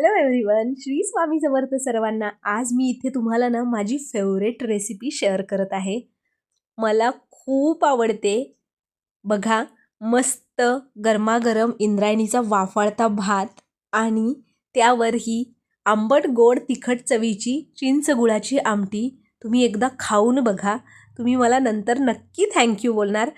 Hello everyone Shri Swami Samarth सर्वांना आज मी इथे तुम्हाला ना माझी फेवरेट रेसिपी शेअर करत आहे. मला खूप आवडते. बघा मस्त गरमागरम इंद्रायणीचा वाफाळता भात आणि त्यावर ही आंबट गोड तिखट चवीची चिंच गुळाची आमटी तुम्ही एकदा खाऊन बघा. तुम्ही मला नंतर नक्की थँक्यू बोलणार.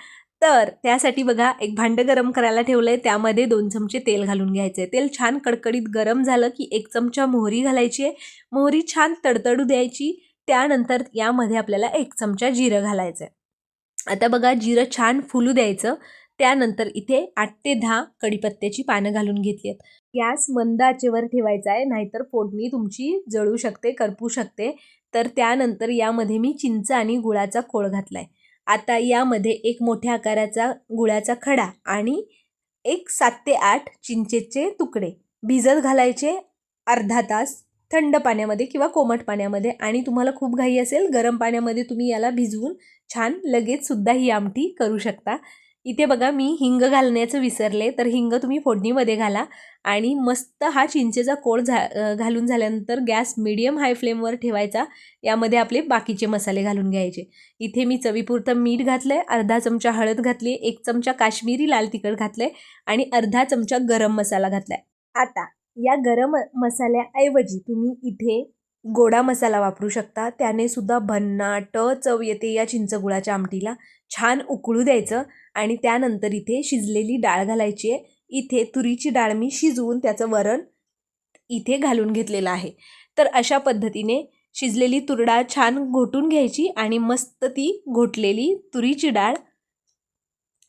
तर त्यासाठी बघा एक भांडं गरम करायला ठेवलं आहे त्यामध्ये दोन चमचे तेल घालून घ्यायचं आहे तेल छान कडकडीत गरम झालं की एक चमचा मोहरी घालायची आहे. मोहरी छान तडतडू द्यायची त्यानंतर यामध्ये आपल्याला एक चमचा जिरं घालायचं आहे आता बघा जिरं छान फुलू द्यायचं त्यानंतर इथे आठ ते दहा कडीपत्त्याची पानं घालून घेतली आहेत. गॅस मंद आचेवर ठेवायचा आहे नाहीतर फोडणी तुमची जळू शकते करपू शकते. तर त्यानंतर यामध्ये मी चिंच आणि गुळाचा खोळ घातला आहे आता यामध्ये एक मोठ्या आकाराचा गुळाचा खडा आणि एक सात ते आठ चिंचेचे तुकडे. भिजत घालायचे अर्धा तास थंड पाण्यामध्ये किंवा कोमट पाण्यामध्ये आणि तुम्हाला खूप घाई असेल गरम पाण्यामध्ये तुम्ही याला भिजवून छान लगेचसुद्धा ही आमटी करू शकता. इथे बघा मी हिंग घालण्याचं विसरले तर हिंग तुम्ही फोडणीमध्ये घाला आणि मस्त हा चिंचेचा कोळ झा घालून झाल्यानंतर गॅस मिडियम हाय फ्लेमवर ठेवायचा. यामध्ये आपले बाकीचे मसाले घालून घ्यायचे. इथे मी चवीपुरतं मीठ घातलं आहे अर्धा चमचा हळद घातली एक चमचा काश्मीरी लाल तिखट घातलं आहे आणि अर्धा चमचा गरम मसाला घातला आहे आता या गरम मसाल्याऐवजी तुम्ही इथे गोडा मसाला वापरू शकता. त्याने सुद्धा भन्नाट चव येते या चिंचगुळाच्या आमटीला. छान उकळू द्यायचं आणि त्यानंतर इथे शिजलेली डाळ घालायची आहे. इथे तुरीची डाळ मी शिजवून त्याचं वरण इथे घालून घेतलेलं आहे. तर अशा पद्धतीने शिजलेली तुरडाळ छान घोटून घ्यायची आणि मस्त ती घोटलेली तुरीची डाळ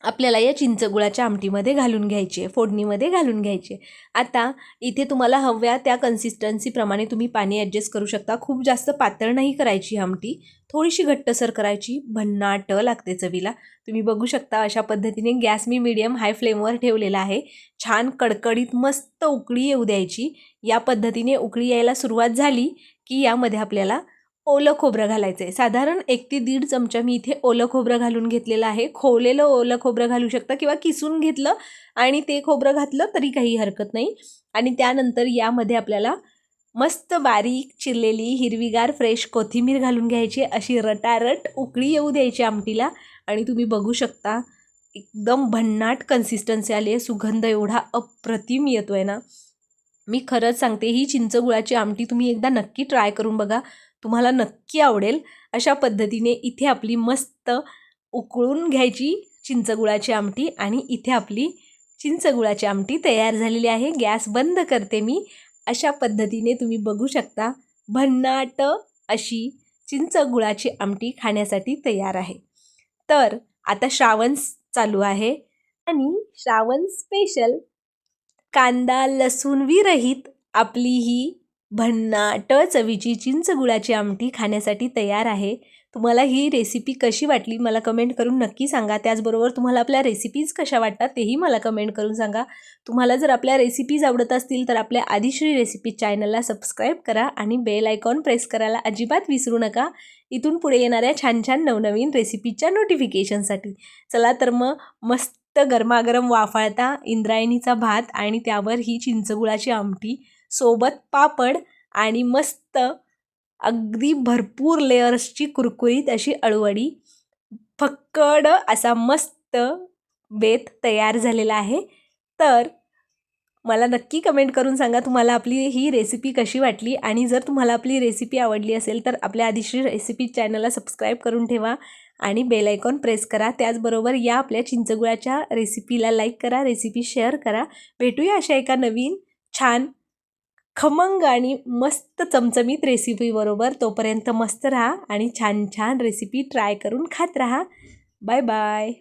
आपल्याला या चिंचगुळाच्या आमटीमध्ये घालून घ्यायची आहे फोडणीमध्ये घालून घ्यायचे आता इथे तुम्हाला हव्या त्या कन्सिस्टन्सीप्रमाणे तुम्ही पाणी ॲडजस्ट करू शकता. खूप जास्त पातळ नाही करायची आमटी. थोडीशी घट्टसर करायची. भन्नाट लागते चवीला. तुम्ही बघू शकता अशा पद्धतीने गॅस मी मीडियम हाय फ्लेमवर ठेवलेला आहे. छान कडकडीत मस्त उकळी येऊ द्यायची. या पद्धतीने उकळी यायला सुरुवात झाली की यामध्ये आपल्याला ओलं खोबरं घालायचं आहे साधारण एक ते दीड चमचा मी इथे ओलं खोबरं घालून घेतलेलं आहे. खोवलेलं ओलं खोबरं घालू शकता किंवा किसून घेतलं आणि ते खोबरं घातलं तरी काही हरकत नाही. आणि त्यानंतर यामध्ये आपल्याला मस्त बारीक चिरलेली हिरवीगार फ्रेश कोथिंबीर घालून घ्यायची अशी रटारट उकळी येऊ द्यायची आमटीला आणि तुम्ही बघू शकता एकदम भन्नाट कन्सिस्टन्सी आली आहे. सुगंध एवढा अप्रतिम येतो आहे ना. मी खरंच सांगते ही चिंचगुळाची आमटी तुम्ही एकदा नक्की ट्राय करून बघा. तुम्हाला नक्की आवडेल अशा पद्धतीने इथे आपली मस्त उकळून घ्यायची चिंचगुळाची आमटी आणि इथे आपली चिंचगुळाची आमटी तयार झालेली आहे. गॅस बंद करते मी. अशा पद्धतीने तुम्ही बघू शकता भन्नाट अशी चिंचगुळाची आमटी खाण्यासाठी तयार आहे. तर आता श्रावण चालू आहे आणि श्रावण स्पेशल कांदा लसूण विरहित आपली ही भन्नाट चवीची चिंच गुळाची आमटी खाण्यासाठी तयार आहे. तुम्हाला ही रेसिपी कशी वाटली मला कमेंट करून नक्की सांगा. त्याचबरोबर तुम्हाला आपल्या रेसिपीज कशा वाटतात तेही मला कमेंट करून सांगा. तुम्हाला जर आपल्या रेसिपीज आवडत असतील तर आपल्या आदिश्री रेसिपी चॅनलला सबस्क्राईब करा आणि बेल आयकॉन प्रेस करायला अजिबात विसरू नका. इथून पुढे येणाऱ्या छान छान नवनवीन रेसिपीच्या नोटिफिकेशनसाठी चला तर मग मस्त गरमागरम वाफाळता इंद्रायणीचा भात आणि त्यावर ही चिंचगुळाची आमटी सोबत पापड आणि मस्त अगदी भरपूर लेअर्सची कुरकुरीत अशी अळवडी. फक्कड असा मस्त बेत तयार झालेला आहे. तर मला नक्की कमेंट करून सांगा तुम्हाला आपली ही रेसिपी कशी वाटली आणि जर तुम्हाला आपली रेसिपी आवडली असेल तर आपल्या आदिश्री रेसिपी चॅनलला सबस्क्राईब करून ठेवा आणि बेल आयकॉन प्रेस करा. त्याचबरोबर या आपल्या चिंचगुळाच्या रेसिपीला लाईक करा रेसिपी शेअर करा. भेटूया अशा एका नवीन छान खमंग आणि मस्त चमचमीत रेसिपीबरोबर तोपर्यंत मस्त राहा आणि छान छान रेसिपी ट्राय करून खात राहा. Bye bye